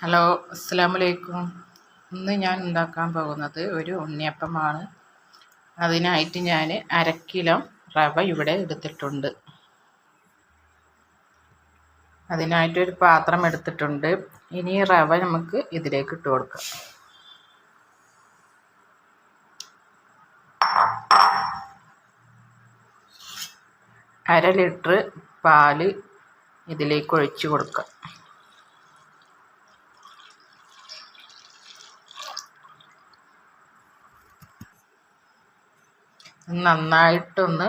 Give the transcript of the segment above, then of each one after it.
Hello അസ്സാമലൈക്കും ഇന്ന് ഞാൻ ഉണ്ടാക്കാൻ പോകുന്നത് ഒരു ഉണ്ണിയപ്പമാണ്. അതിനായിട്ട് ഞാൻ അര കിലോ റവ ഇവിടെ എടുത്തിട്ടുണ്ട്. അതിനായിട്ടൊരു പാത്രം എടുത്തിട്ടുണ്ട്. ഇനി റവ നമുക്ക് ഇതിലേക്ക് ഇട്ട് കൊടുക്കാം. അര ലിറ്റർ പാൽ ഇതിലേക്ക് ഒഴിച്ചു കൊടുക്കാം. നന്നായിട്ടൊന്ന്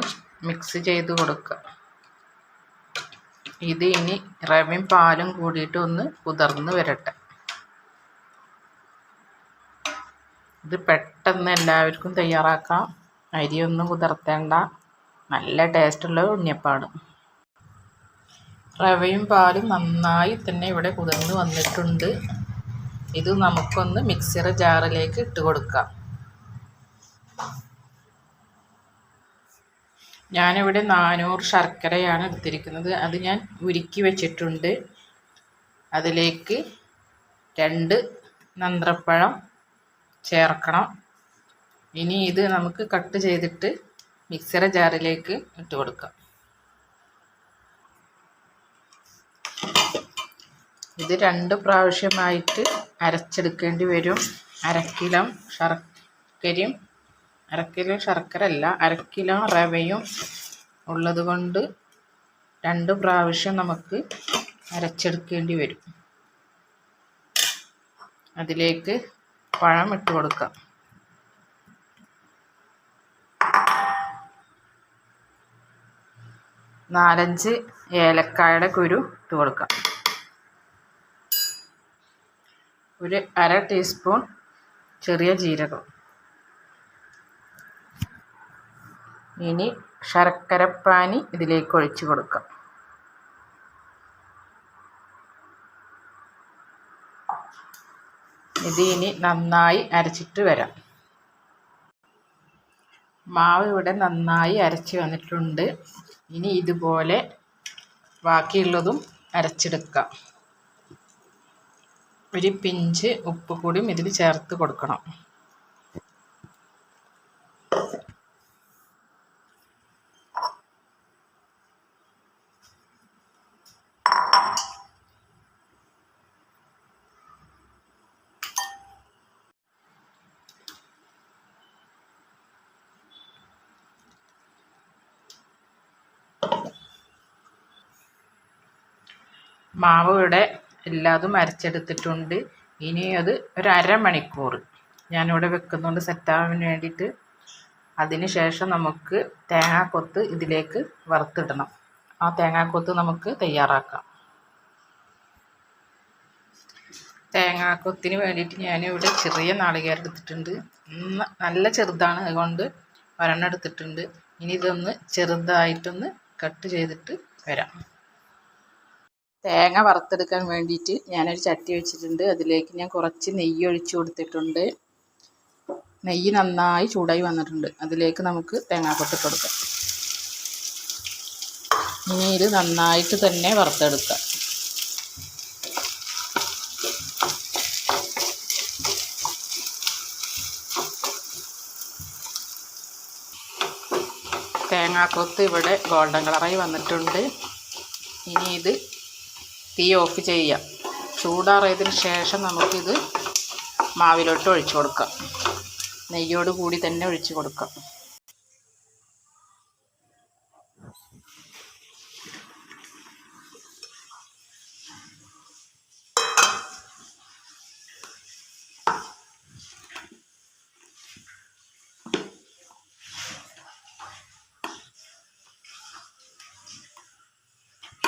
മിക്സ് ചെയ്ത് കൊടുക്കുക ഇത് ഇനി റവയും പാലും കൂടിയിട്ട് ഒന്ന് കുതിർന്ന് വരട്ടെ. ഇത് പെട്ടെന്ന് എല്ലാവർക്കും തയ്യാറാക്കാം. അരിയൊന്നും കുതിർത്തേണ്ട. നല്ല ടേസ്റ്റുള്ള ഉണ്ണിയപ്പാണ്. റവയും പാലും നന്നായി തന്നെ ഇവിടെ കുതിർന്ന് വന്നിട്ടുണ്ട്. ഇത് നമുക്കൊന്ന് മിക്സിയുടെ ജാറിലേക്ക് ഇട്ട് കൊടുക്കാം. ഞാനിവിടെ നാനൂറ് ശർക്കരയാണ് എടുത്തിരിക്കുന്നത്. അത് ഞാൻ ഉരുക്കി വെച്ചിട്ടുണ്ട്. അതിലേക്ക് രണ്ട് നന്ത്രപ്പഴം ചേർക്കണം. ഇനി ഇത് നമുക്ക് കട്ട് ചെയ്തിട്ട് മിക്സറ ജാറിലേക്ക് ഇട്ട് കൊടുക്കാം. ഇത് രണ്ട് പ്രാവശ്യമായിട്ട് അരച്ചെടുക്കേണ്ടി വരും. അരക്കിലം കിലോ ശർക്കരയും അര കിലോ ശർക്കര അല്ല അര കിലോ റവയും ഉള്ളത് കൊണ്ട് രണ്ട് പ്രാവശ്യം നമുക്ക് അരച്ചെടുക്കേണ്ടി വരും. അതിലേക്ക് പഴം ഇട്ട് കൊടുക്കാം. നാലഞ്ച് ഏലക്കായുടെ കുരു ഇട്ട് കൊടുക്കാം. ഒരു അര ടീസ്പൂൺ ചെറിയ ജീരകം. ഇനി ശർക്കരപ്പാനി ഇതിലേക്ക് ഒഴിച്ചു കൊടുക്കാം. ഇത് ഇനി നന്നായി അരച്ചിട്ട് വരാം. മാവ് ഇവിടെ നന്നായി അരച്ച് വന്നിട്ടുണ്ട്. ഇനി ഇതുപോലെ ബാക്കിയുള്ളതും അരച്ചെടുക്കാം. ഒരു പിഞ്ച് ഉപ്പ് കൂടിയും ഇതിൽ ചേർത്ത് കൊടുക്കണം. മാവ് ഇവിടെ എല്ലാതും അരച്ചെടുത്തിട്ടുണ്ട്. ഇനി അത് ഒരു അരമണിക്കൂർ ഞാനിവിടെ വെക്കുന്നുണ്ട് സെറ്റാവാൻ വേണ്ടിയിട്ട് അതിന് ശേഷം നമുക്ക് തേങ്ങാക്കൊത്ത് ഇതിലേക്ക് വറുത്തിടണം. ആ തേങ്ങാക്കൊത്ത് നമുക്ക് തയ്യാറാക്കാം. തേങ്ങാക്കൊത്തിന് വേണ്ടിയിട്ട് ഞാനിവിടെ ചെറിയ നാളികേരം എടുത്തിട്ടുണ്ട്. നല്ല ചെറുതാണ് അതുകൊണ്ട് ഒരെണ്ണം എടുത്തിട്ടുണ്ട്. ഇനി ഇതൊന്ന് ചെറുതായിട്ടൊന്ന് കട്ട് ചെയ്തിട്ട് വരാം. തേങ്ങ വറുത്തെടുക്കാൻ വേണ്ടിയിട്ട് ഞാനൊരു ചട്ടി വെച്ചിട്ടുണ്ട്. അതിലേക്ക് ഞാൻ കുറച്ച് നെയ്യ് ഒഴിച്ചു കൊടുത്തിട്ടുണ്ട്. നെയ്യ് നന്നായി ചൂടായി വന്നിട്ടുണ്ട്. അതിലേക്ക് നമുക്ക് തേങ്ങാക്കൊട്ട് കൊടുക്കാം. ഇത് നന്നായിട്ട് തന്നെ വറുത്തെടുക്കാം. തേങ്ങാക്കൊത്ത് ഇവിടെ ഗോൾഡൻ കളറായി വന്നിട്ടുണ്ട്. ഇനി ഇത് തീ ഓഫ് ചെയ്യാം. ചൂടാറിയതിന് ശേഷം നമുക്കിത് മാവിലോട്ട് ഒഴിച്ചു കൊടുക്കാം. നെയ്യോട് കൂടി തന്നെ ഒഴിച്ചു കൊടുക്കാം.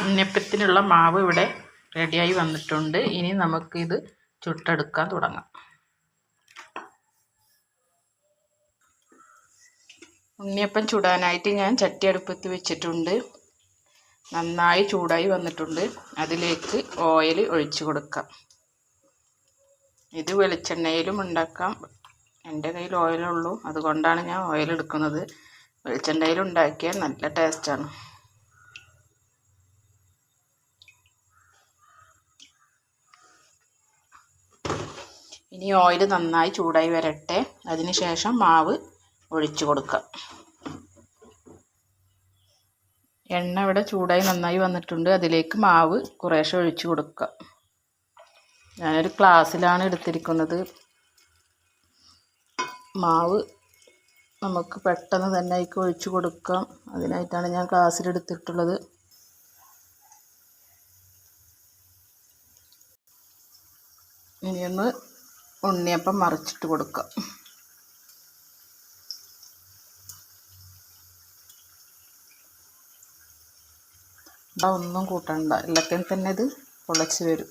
ഉണ്ണിയപ്പത്തിനുള്ള മാവ് ഇവിടെ റെഡിയായി വന്നിട്ടുണ്ട്. ഇനി നമുക്കിത് ചുട്ടെടുക്കാൻ തുടങ്ങാം. ഉണ്ണിയപ്പം ചൂടാനായിട്ട് ഞാൻ ചട്ടി അടുപ്പത്ത് വെച്ചിട്ടുണ്ട്. നന്നായി ചൂടായി വന്നിട്ടുണ്ട്. അതിലേക്ക് ഓയിൽ ഒഴിച്ചു കൊടുക്കാം. ഇത് വെളിച്ചെണ്ണയിലും ഉണ്ടാക്കാം. എന്റെ കയ്യിൽ ഓയിലുള്ളൂ അതുകൊണ്ടാണ് ഞാൻ ഓയിൽ എടുക്കുന്നത്. വെളിച്ചെണ്ണയിൽ ഉണ്ടാക്കിയാൽ നല്ല ടേസ്റ്റാണ് ഇനി ഓയിൽ നന്നായി ചൂടായി വരട്ടെ. അതിനുശേഷം മാവ് ഒഴിച്ചു കൊടുക്കാം. എണ്ണ ഇവിടെ ചൂടായി നന്നായി വന്നിട്ടുണ്ട്. അതിലേക്ക് മാവ് കുറേശ്ശെ ഒഴിച്ചു കൊടുക്കുക ഞാനൊരു ഗ്ലാസ്സിലാണ് എടുത്തിരിക്കുന്നത്. മാവ് നമുക്ക് പെട്ടെന്ന് തന്നെ അതിലേക്ക് ഒഴിച്ചു കൊടുക്കാം. അതിനായിട്ടാണ് ഞാൻ ഗ്ലാസ്സിലെടുത്തിട്ടുള്ളത് ഇനിയൊന്ന് ഉണ്ണിയപ്പം മറിച്ചിട്ട് കൊടുക്കുക. ഒന്നും കൂട്ടണ്ട. എല്ലാത്തിനും തന്നെ ഇത് പൊളച്ച് വരും.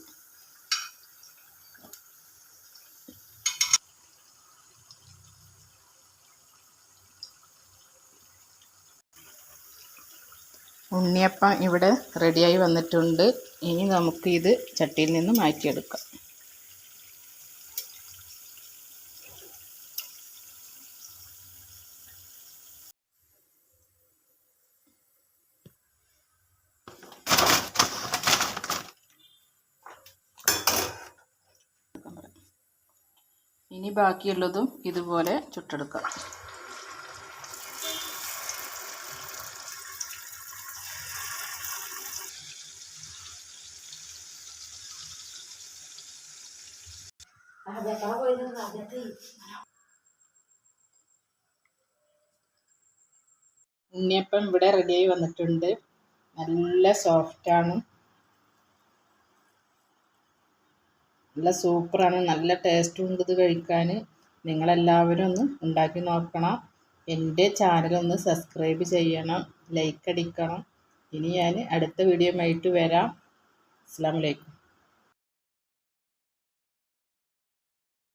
ഉണ്ണിയപ്പം ഇവിടെ റെഡിയായി വന്നിട്ടുണ്ട്. ഇനി നമുക്ക് ഇത് ചട്ടിയിൽ നിന്ന് മാറ്റിയെടുക്കാം. ഇനി ബാക്കിയുള്ളതും ഇതുപോലെ ചുട്ടെടുക്കാം. ഉണ്ണിയപ്പം ഇവിടെ റെഡിയായി വന്നിട്ടുണ്ട്. നല്ല സോഫ്റ്റാണ് നല്ല സൂപ്പറാണ്. നല്ല ടേസ്റ്റും ഉണ്ട് ഇത് കഴിക്കാൻ നിങ്ങളെല്ലാവരും ഒന്ന് ഉണ്ടാക്കി നോക്കണം. എന്റെ ചാനലൊന്ന് സബ്സ്ക്രൈബ് ചെയ്യണം. ലൈക്ക് അടിക്കണം. ഇനി ഞാൻ അടുത്ത വീഡിയോ ആയിട്ട് വരാം. അസ്സാം വലൈക്കും